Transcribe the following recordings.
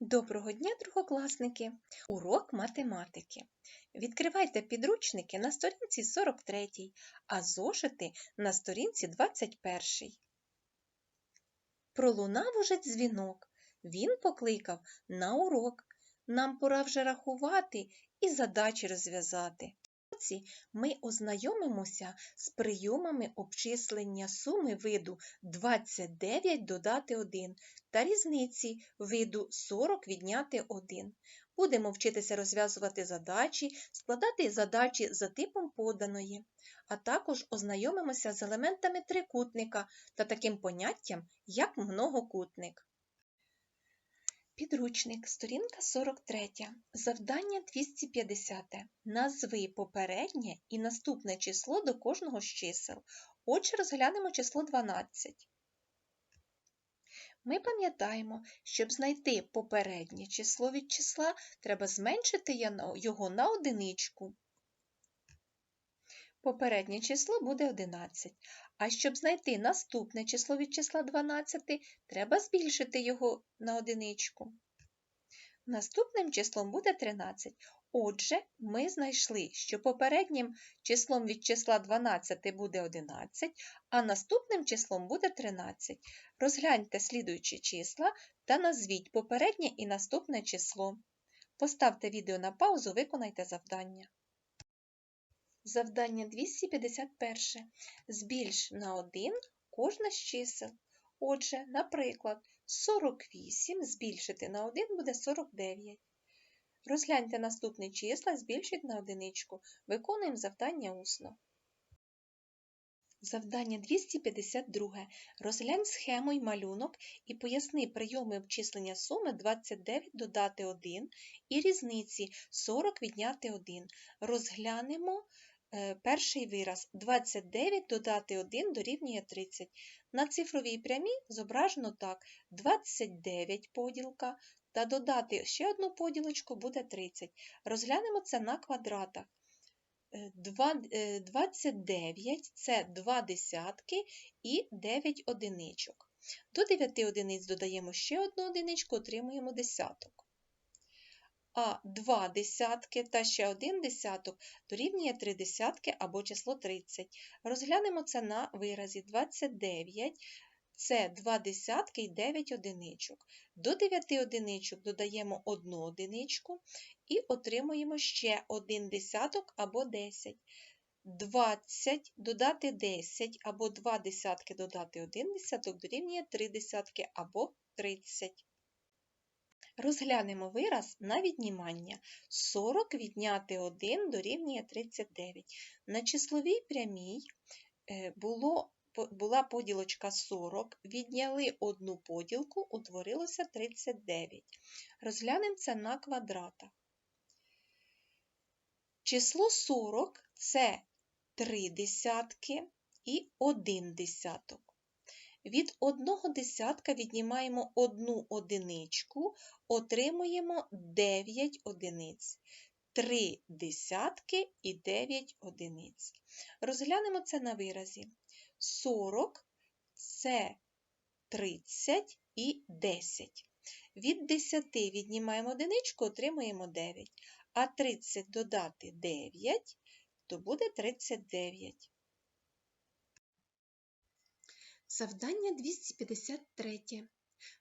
Доброго дня, другокласники! Урок математики. Відкривайте підручники на сторінці 43, а зошити на сторінці 21. Пролунав уже дзвінок. Він покликав на урок. Нам пора вже рахувати і задачі розв'язати. Ці Ми ознайомимося з прийомами обчислення суми виду 29 додати 1 та різниці виду 40 відняти 1. Будемо вчитися розв'язувати задачі, складати задачі за типом поданої, а також ознайомимося з елементами трикутника та таким поняттям, як многокутник. Підручник, сторінка 43, завдання 250. Назви попереднє і наступне число до кожного з чисел. Отже, розглянемо число 12. Ми пам'ятаємо, щоб знайти попереднє число від числа, треба зменшити його на одиничку. Попереднє число буде 11. А щоб знайти наступне число від числа 12, треба збільшити його на одиничку. Наступним числом буде 13. Отже, ми знайшли, що попереднім числом від числа 12 буде 11, а наступним числом буде 13. Розгляньте слідуючі числа та назвіть попереднє і наступне число. Поставте відео на паузу, виконайте завдання. Завдання 251. Збільш на 1 кожне з чисел. Отже, наприклад, 48 збільшити на 1 буде 49. Розгляньте наступні числа, збільшіть на одиничку. Виконуємо завдання усно. Завдання 252. Розглянь схему й малюнок і поясни прийоми обчислення суми 29 додати 1 і різниці 40 відняти 1. Розглянемо перший вираз 29 додати 1 дорівнює 30. На цифровій прямій зображено так: 29 поділка та додати ще одну поділочку буде 30. Розглянемо це на квадратах. 29 е, е, це 2 десятки і 9 одиничок. До 9 одиниць додаємо ще одну одиничку, отримуємо десяток а 2 десятки та ще 1 десяток дорівнює 3 десятки або число 30. Розглянемо це на виразі 29. Це 2 десятки і 9 одиничок. До 9 одиничок додаємо 1 одиничку і отримуємо ще 1 десяток або 10. 20 додати 10 або 2 десятки додати 1 десяток дорівнює 3 десятки або 30. Розглянемо вираз на віднімання. 40 відняти 1 дорівнює 39. На числовій прямій е, було, була поділочка 40, відняли одну поділку, утворилося 39. Розглянемо це на квадратах. Число 40 це 3 десятки і 1 десяток. Від одного десятка віднімаємо одну одиничку, отримуємо 9 одиниць. 3 десятки і 9 одиниць. Розглянемо це на виразі. 40 це 30 і 10. Від 10 віднімаємо одиничку, отримуємо 9. А 30 додати 9, то буде 39. Завдання 253.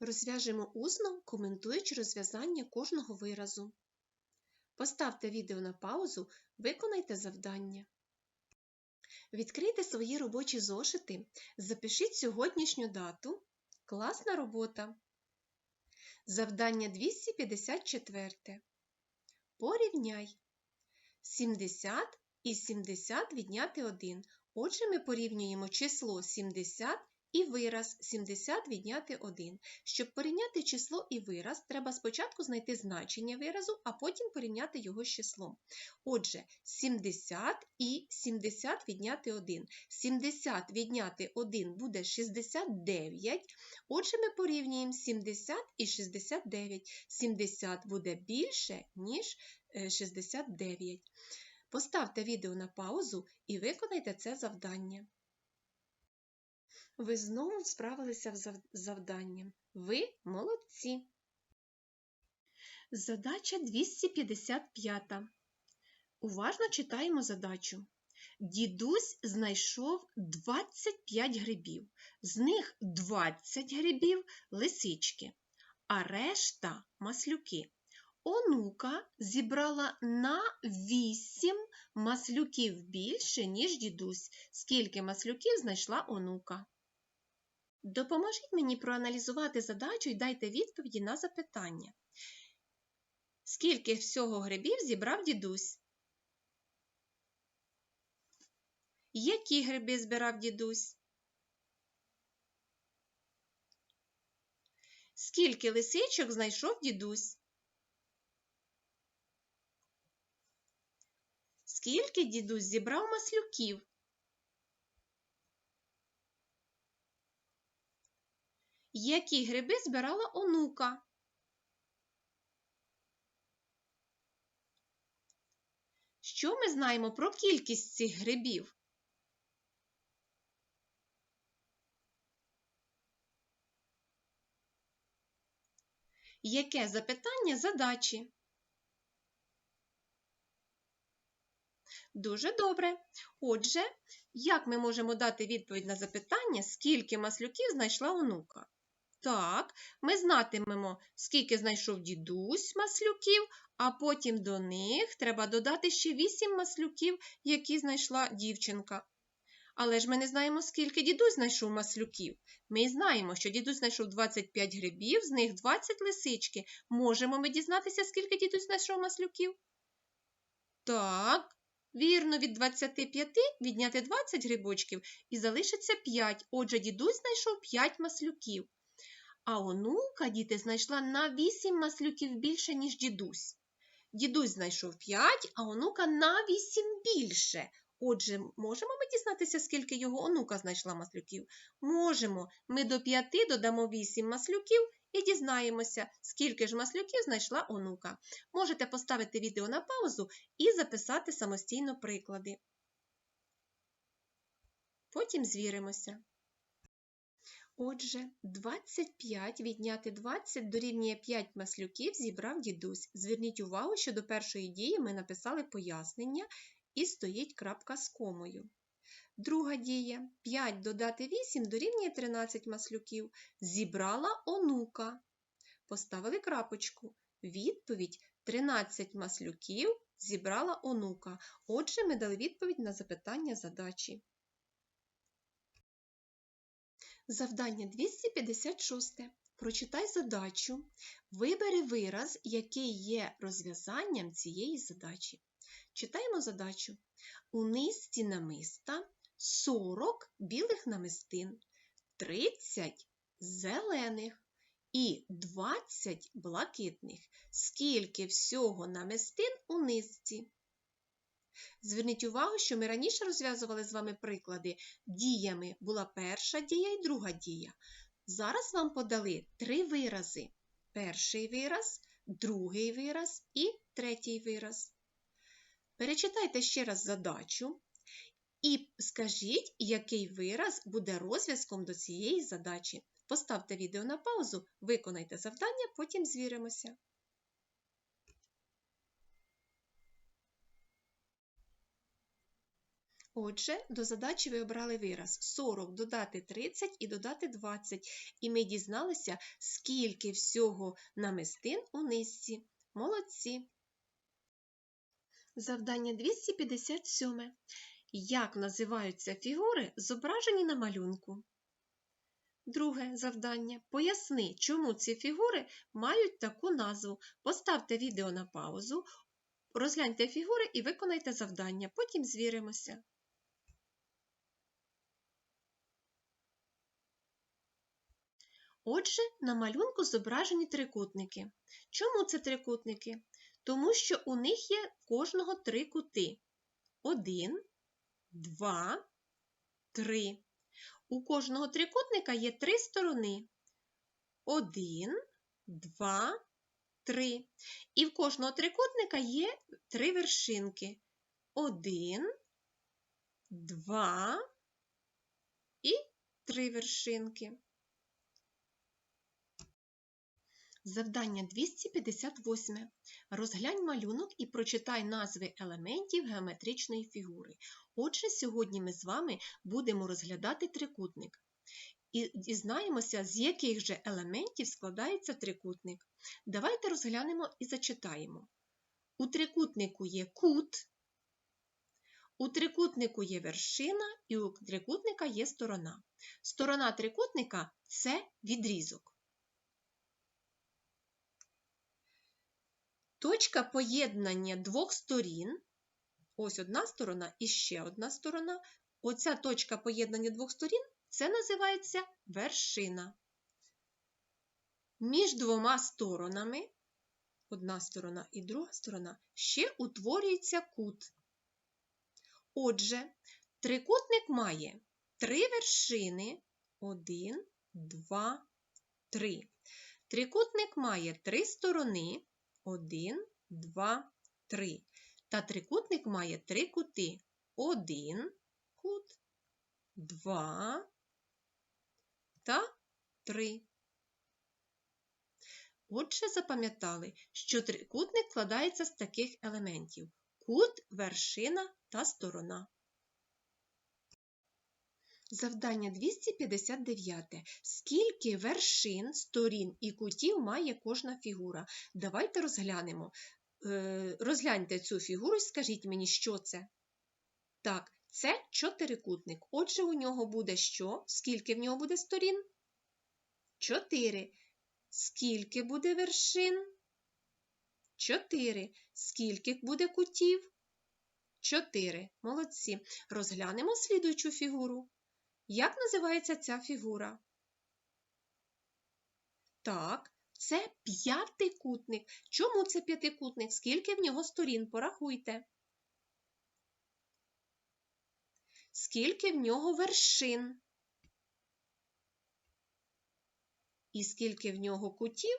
Розв'яжемо усно, коментуючи розв'язання кожного виразу. Поставте відео на паузу, виконайте завдання. Відкрийте свої робочі зошити, запишіть сьогоднішню дату. Класна робота. Завдання 254. Порівняй 70 і 70 відняти 1. Отже, ми порівнюємо число 70 і вираз 70 відняти 1. Щоб порівняти число і вираз, треба спочатку знайти значення виразу, а потім порівняти його з числом. Отже, 70 і 70 відняти 1. 70 відняти 1 буде 69. Отже, ми порівнюємо 70 і 69. 70 буде більше, ніж 69. Е, Поставте відео на паузу і виконайте це завдання. Ви знову справилися з завданням. Ви молодці! Задача 255. Уважно читаємо задачу. Дідусь знайшов 25 грибів. З них 20 грибів лисички, а решта маслюки. Онука зібрала на 8 маслюків більше, ніж дідусь. Скільки маслюків знайшла онука? Допоможіть мені проаналізувати задачу і дайте відповіді на запитання. Скільки всього грибів зібрав дідусь? Які гриби збирав дідусь? Скільки лисичок знайшов дідусь? Скільки дідусь зібрав маслюків? Які гриби збирала онука? Що ми знаємо про кількість цих грибів? Яке запитання задачі? Дуже добре. Отже, як ми можемо дати відповідь на запитання, скільки маслюків знайшла онука? Так, ми знатимемо, скільки знайшов дідусь маслюків, а потім до них треба додати ще 8 маслюків, які знайшла дівчинка. Але ж ми не знаємо, скільки дідусь знайшов маслюків. Ми знаємо, що дідусь знайшов 25 грибів, з них 20 лисички. Можемо ми дізнатися, скільки дідусь знайшов маслюків? Так, вірно, від 25 відняти 20 грибочків і залишиться 5. Отже, дідусь знайшов 5 маслюків. А онука діти знайшла на 8 маслюків більше, ніж дідусь. Дідусь знайшов 5, а онука на 8 більше. Отже, можемо ми дізнатися, скільки його онука знайшла маслюків? Можемо. Ми до 5 додамо 8 маслюків і дізнаємося, скільки ж маслюків знайшла онука. Можете поставити відео на паузу і записати самостійно приклади. Потім звіримося. Отже, 25 відняти 20 дорівнює 5 маслюків зібрав дідусь. Зверніть увагу, що до першої дії ми написали пояснення і стоїть крапка з комою. Друга дія 5 додати 8 дорівнює 13 маслюків. Зібрала онука. Поставили крапочку. Відповідь 13 маслюків зібрала онука. Отже, ми дали відповідь на запитання задачі. Завдання 256. Прочитай задачу. Вибери вираз, який є розв'язанням цієї задачі. Читаємо задачу. У низці намиста 40 білих намистин, 30 зелених і 20 блакитних. Скільки всього намистин у низці? Зверніть увагу, що ми раніше розв'язували з вами приклади. Діями була перша дія і друга дія. Зараз вам подали три вирази: перший вираз, другий вираз і третій вираз. Перечитайте ще раз задачу і скажіть, який вираз буде розв'язком до цієї задачі. Поставте відео на паузу, виконайте завдання, потім звіримося. Отже, до задачі ви обрали вираз 40 додати 30 і додати 20. І ми дізналися, скільки всього намистин у низці. Молодці! Завдання 257. Як називаються фігури, зображені на малюнку? Друге завдання. Поясни, чому ці фігури мають таку назву. Поставте відео на паузу, розгляньте фігури і виконайте завдання. Потім звіримося. Отже, на малюнку зображені трикутники. Чому це трикутники? Тому що у них є кожного три кути. Один, два, три. У кожного трикутника є три сторони. Один, два, три. І в кожного трикутника є три вершинки. Один, два і три вершинки. Завдання 258. Розглянь малюнок і прочитай назви елементів геометричної фігури. Отже, сьогодні ми з вами будемо розглядати трикутник. І дізнаємося, з яких же елементів складається трикутник. Давайте розглянемо і зачитаємо. У трикутнику є кут, у трикутнику є вершина і у трикутника є сторона. Сторона трикутника це відрізок. Точка поєднання двох сторін. Ось одна сторона і ще одна сторона. Оця точка поєднання двох сторін це називається вершина. Між двома сторонами, одна сторона і друга сторона, ще утворюється кут. Отже, трикутник має три вершини. Один, два, три. Трикутник має три сторони. Один, два, три. Та трикутник має три кути. Один кут, два та три. Отже, запам'ятали, що трикутник складається з таких елементів: кут, вершина та сторона. Завдання 259. Скільки вершин, сторін і кутів має кожна фігура? Давайте розглянемо. Е, Розгляньте цю фігуру і скажіть мені, що це? Так, це чотирикутник. Отже, у нього буде що? Скільки в нього буде сторін? Чотири. Скільки буде вершин? Чотири. Скільки буде кутів? Чотири. Молодці. Розглянемо слідуючу фігуру. Як називається ця фігура? Так, це п'ятикутник. Чому це п'ятикутник? Скільки в нього сторін? Порахуйте. Скільки в нього вершин? І скільки в нього кутів?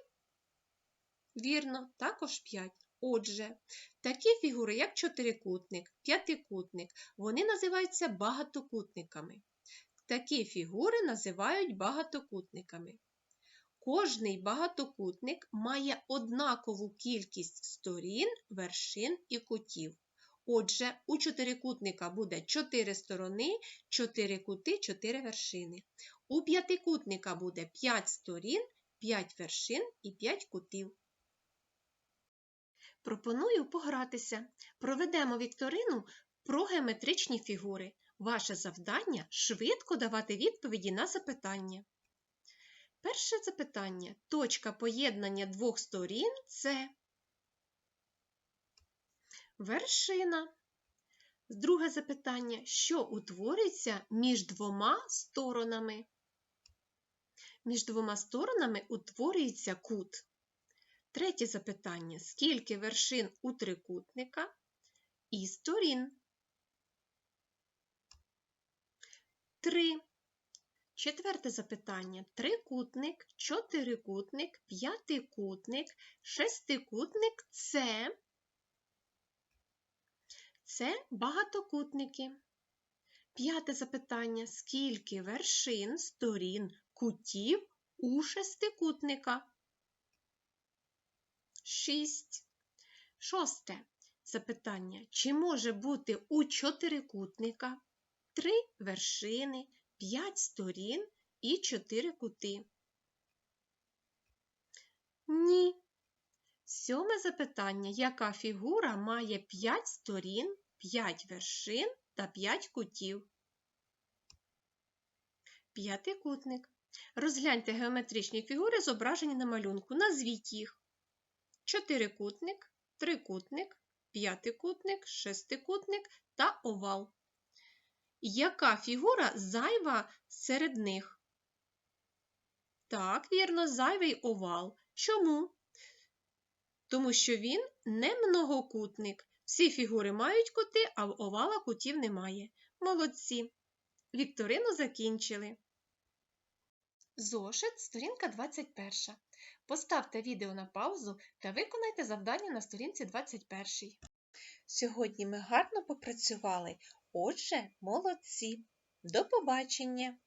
Вірно, також 5. Отже, такі фігури, як чотирикутник, п'ятикутник, вони називаються багатокутниками. Такі фігури називають багатокутниками. Кожний багатокутник має однакову кількість сторін, вершин і кутів. Отже, у чотирикутника буде 4 сторони, 4 кути, 4 вершини. У п'ятикутника буде 5 сторін, 5 вершин і 5 кутів. Пропоную погратися. Проведемо вікторину про геометричні фігури. Ваше завдання швидко давати відповіді на запитання. Перше запитання. Точка поєднання двох сторін це вершина. Друге запитання. Що утворюється між двома сторонами? Між двома сторонами утворюється кут. Третє запитання. Скільки вершин у трикутника і сторін? Три. Четверте запитання. Трикутник, чотирикутник, п'ятикутник, шестикутник це. Це багатокутники. П'яте запитання. Скільки вершин, сторін, кутів у шестикутника? Шість. Шосте запитання. Чи може бути у чотирикутника три вершини, п'ять сторін і чотири кути? Ні. Сьоме запитання. Яка фігура має 5 сторін, 5 вершин та 5 кутів? П'ятикутник. Розгляньте геометричні фігури, зображені на малюнку. Назвіть їх. Чотирикутник, трикутник, п'ятикутник, шестикутник та овал. Яка фігура зайва серед них? Так, вірно, зайвий овал. Чому? Тому що він не многокутник. Всі фігури мають кути, а в овала кутів немає. Молодці. Вікторину закінчили. Зошит, сторінка 21. Поставте відео на паузу та виконайте завдання на сторінці 21. Сьогодні ми гарно попрацювали. Отже, молодці. До побачення!